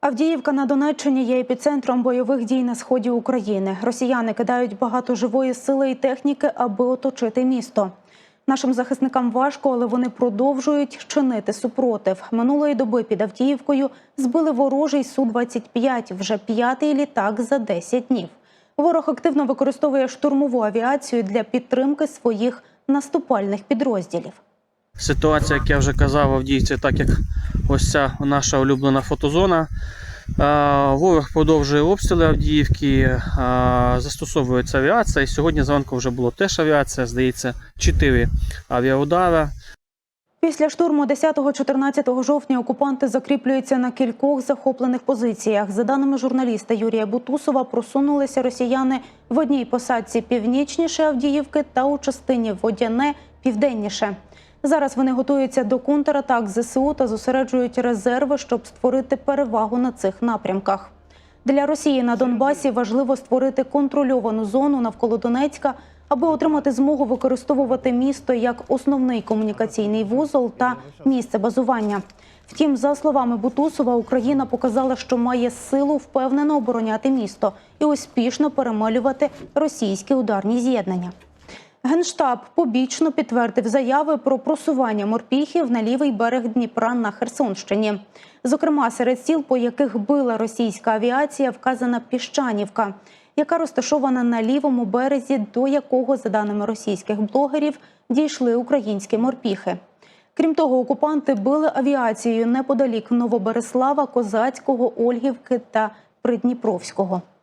Авдіївка на Донеччині є епіцентром бойових дій на сході України. Росіяни кидають багато живої сили і техніки, аби оточити місто. Нашим захисникам важко, але вони продовжують чинити супротив. Минулої доби під Авдіївкою збили ворожий Су-25, вже п'ятий літак за 10 днів. Ворог активно використовує штурмову авіацію для підтримки своїх наступальних підрозділів. Ситуація, як я вже казав, Авдіївці, так як ось ця наша улюблена фотозона. Ворог продовжує обстріли Авдіївки, застосовується авіація. І сьогодні зранку вже було теж авіація, здається, 4 авіаудара. Після штурму 10-14 жовтня окупанти закріплюються на кількох захоплених позиціях. За даними журналіста Юрія Бутусова, просунулися росіяни в одній посадці північніше Авдіївки та у частині Водяне південніше. Зараз вони готуються до контратак ЗСУ та зосереджують резерви, щоб створити перевагу на цих напрямках. Для Росії на Донбасі важливо створити контрольовану зону навколо Донецька, аби отримати змогу використовувати місто як основний комунікаційний вузол та місце базування. Втім, за словами Бутусова, Україна показала, що має силу впевнено обороняти місто і успішно перемалювати російські ударні з'єднання. Генштаб побічно підтвердив заяви про просування морпіхів на лівий берег Дніпра на Херсонщині. Зокрема, серед сіл, по яких била російська авіація, вказана Піщанівка, яка розташована на лівому березі, до якого, за даними російських блогерів, дійшли українські морпіхи. Крім того, окупанти били авіацією неподалік Новобереслава, Козацького, Ольгівки та Придніпровського.